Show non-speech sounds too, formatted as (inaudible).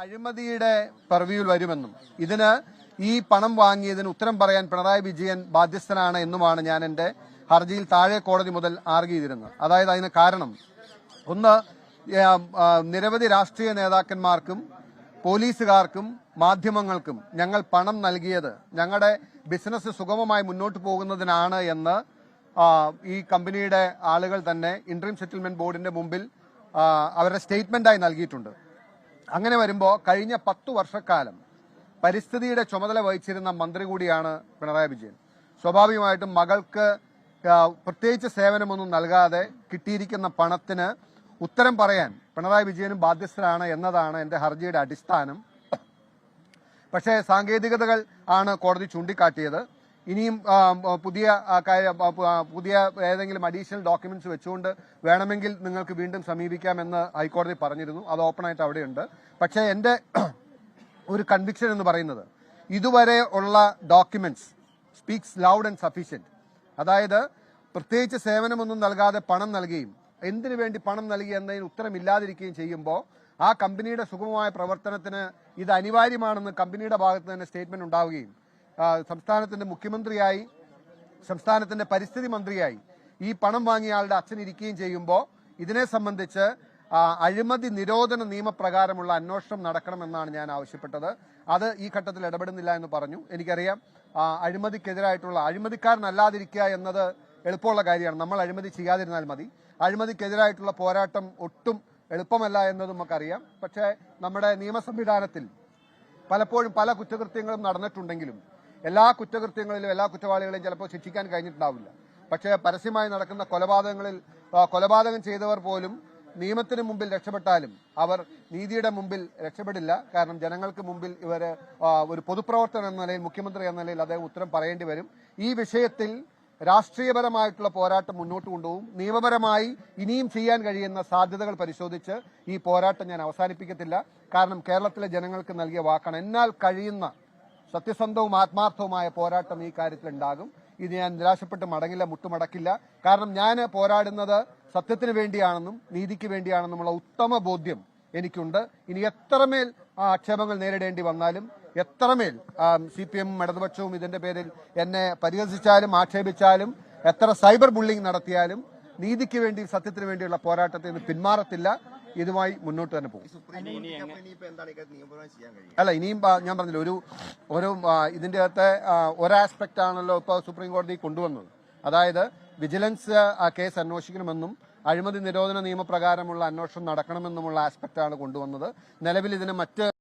അഴിമതിയുടെ പെർവ്യൂവിൽ വരുമെന്നും ഇതിന് ഈ പണം വാങ്ങിയതിന് ഉത്തരം പറയാൻ പിണറായി വിജയൻ ബാധ്യസ്ഥനാണ് എന്നുമാണ് ഞാൻ എന്റെ ഹർജിയിൽ താഴെ കോടതി മുതൽ ആർഗിയിരുന്നത് അതായത് അതിന് കാരണം ഒന്ന് നിരവധി രാഷ്ട്രീയ നേതാക്കന്മാർക്കും പോലീസുകാർക്കും മാധ്യമങ്ങൾക്കും ഞങ്ങൾ പണം നൽകിയത് ഞങ്ങളുടെ ബിസിനസ് സുഗമമായി മുന്നോട്ട് പോകുന്നതിനാണ് എന്ന് ഈ കമ്പനിയുടെ ആളുകൾ തന്നെ ഇൻട്രീം സെറ്റിൽമെന്റ് ബോർഡിന്റെ മുമ്പിൽ അവരുടെ സ്റ്റേറ്റ്മെന്റായി നൽകിയിട്ടുണ്ട്. അങ്ങനെ വരുമ്പോൾ കഴിഞ്ഞ പത്തു വർഷക്കാലം പരിസ്ഥിതിയുടെ ചുമതല വഹിച്ചിരുന്ന മന്ത്രി കൂടിയാണ് പിണറായി വിജയൻ. സ്വാഭാവികമായിട്ടും മകൾക്ക് പ്രത്യേകിച്ച് സേവനമൊന്നും നൽകാതെ കിട്ടിയിരിക്കുന്ന പണത്തിന് ഉത്തരം പറയാൻ പിണറായി വിജയനും ബാധ്യസ്ഥരാണ് എന്നതാണ് എന്റെ ഹർജിയുടെ അടിസ്ഥാനം. പക്ഷേ സാങ്കേതികതകൾ ആണ് കോടതി ചൂണ്ടിക്കാട്ടിയത്. ഇനിയും പുതിയ പുതിയ ഏതെങ്കിലും അഡീഷണൽ ഡോക്യുമെന്റ്സ് വെച്ചുകൊണ്ട് വേണമെങ്കിൽ നിങ്ങൾക്ക് വീണ്ടും സമീപിക്കാമെന്ന് ഹൈക്കോടതി പറഞ്ഞിരുന്നു. അത് ഓപ്പണായിട്ട് അവിടെയുണ്ട്. പക്ഷേ എന്റെ (clears throat) ഒരു കൺവിക്ഷൻ എന്ന് പറയുന്നത് ഇതുവരെ ഉള്ള documents speaks loud and sufficient അതായത് പ്രത്യേകിച്ച് സേവനമൊന്നും നൽകാതെ പണം നൽകുകയും എന്തിനു വേണ്ടി പണം നൽകി എന്നതിന് ഉത്തരമില്ലാതിരിക്കുകയും ചെയ്യുമ്പോൾ ആ കമ്പനിയുടെ സുഗമമായ പ്രവർത്തനത്തിന് ഇത് അനിവാര്യമാണെന്ന് കമ്പനിയുടെ ഭാഗത്ത് തന്നെ സ്റ്റേറ്റ്മെന്റ് ഉണ്ടാവുകയും സംസ്ഥാനത്തിന്റെ മുഖ്യമന്ത്രിയായി സംസ്ഥാനത്തിന്റെ പരിസ്ഥിതി മന്ത്രിയായി ഈ പണം വാങ്ങിയ ആളുടെ അച്ഛൻ ഇരിക്കുകയും ചെയ്യുമ്പോൾ ഇതിനെ സംബന്ധിച്ച് അഴിമതി നിരോധന നിയമപ്രകാരമുള്ള അന്വേഷണം നടക്കണമെന്നാണ് ഞാൻ ആവശ്യപ്പെട്ടത്. അത് ഈ ഘട്ടത്തിൽ ഇടപെടുന്നില്ല എന്ന് പറഞ്ഞു. എനിക്കറിയാം അഴിമതിക്കെതിരായിട്ടുള്ള അഴിമതിക്കാരനല്ലാതിരിക്കുക എന്നത് എളുപ്പമുള്ള കാര്യമാണ്. നമ്മൾ അഴിമതി ചെയ്യാതിരുന്നാൽ മതി. അഴിമതിക്കെതിരായിട്ടുള്ള പോരാട്ടം ഒട്ടും എളുപ്പമല്ല എന്നത് നമുക്കറിയാം. പക്ഷേ നമ്മുടെ നിയമ സംവിധാനത്തിൽ പലപ്പോഴും പല കുറ്റകൃത്യങ്ങളും നടന്നിട്ടുണ്ടെങ്കിലും എല്ലാ കുറ്റകൃത്യങ്ങളിലും എല്ലാ കുറ്റവാളികളെയും ചിലപ്പോൾ ശിക്ഷിക്കാൻ കഴിഞ്ഞിട്ടുണ്ടാവില്ല. പക്ഷേ പരസ്യമായി നടക്കുന്ന കൊലപാതകങ്ങളിൽ കൊലപാതകം ചെയ്തവർ പോലും നിയമത്തിന് മുമ്പിൽ രക്ഷപ്പെട്ടാലും അവർ നീതിയുടെ മുമ്പിൽ രക്ഷപ്പെടില്ല. കാരണം ജനങ്ങൾക്ക് മുമ്പിൽ ഇവർ ഒരു പൊതുപ്രവർത്തകൻ എന്ന നിലയിൽ മുഖ്യമന്ത്രി എന്ന നിലയിൽ അദ്ദേഹം ഉത്തരം പറയേണ്ടി വരും. ഈ വിഷയത്തിൽ രാഷ്ട്രീയപരമായിട്ടുള്ള പോരാട്ടം മുന്നോട്ട് കൊണ്ടുപോകും. നിയമപരമായി ഇനിയും ചെയ്യാൻ കഴിയുന്ന സാധ്യതകൾ പരിശോധിച്ച് ഈ പോരാട്ടം ഞാൻ അവസാനിപ്പിക്കത്തില്ല. കാരണം കേരളത്തിലെ ജനങ്ങൾക്ക് നൽകിയ വാക്കാണ് എന്നാൽ കഴിയുന്ന സത്യസന്ധവും ആത്മാർത്ഥവുമായ പോരാട്ടം ഈ കാര്യത്തിൽ ഉണ്ടാകും ഇത് ഞാൻ നിരാശപ്പെട്ട് മടങ്ങില്ല മുട്ടുമടക്കില്ല. കാരണം ഞാൻ പോരാടുന്നത് സത്യത്തിന് വേണ്ടിയാണെന്നും നീതിക്ക് വേണ്ടിയാണെന്നുമുള്ള ഉത്തമ ബോധ്യം എനിക്കുണ്ട്. ഇനി എത്രമേൽ ആ ആക്ഷേപങ്ങൾ നേരിടേണ്ടി വന്നാലും എത്രമേൽ സി പി എമ്മും ഇടതുപക്ഷവും ഇതിന്റെ പേരിൽ എന്നെ പരിഹസിച്ചാലും ആക്ഷേപിച്ചാലും എത്ര സൈബർ ബുള്ളിംഗ് നടത്തിയാലും നീതിക്ക് വേണ്ടി സത്യത്തിന് വേണ്ടിയുള്ള പോരാട്ടത്തിൽ നിന്ന് പിന്മാറത്തില്ല. ഇതുമായി മുന്നോട്ട് തന്നെ പോകും. അല്ല ഇനിയും ഞാൻ പറഞ്ഞില്ല ഒരു ഒരു ഇതിന്റെ അകത്തെ ഒരാസ്പെക്ട് ആണല്ലോ ഇപ്പോൾ സുപ്രീം കോടതി കൊണ്ടുവന്നത്. അതായത് വിജിലൻസ് കേസ് അന്വേഷിക്കണമെന്നും അഴിമതി നിരോധന നിയമപ്രകാരമുള്ള അന്വേഷണം നടക്കണമെന്നുമുള്ള ആസ്പെക്ട് ആണ് കൊണ്ടുവന്നത്. നിലവിൽ ഇതിന് മറ്റ്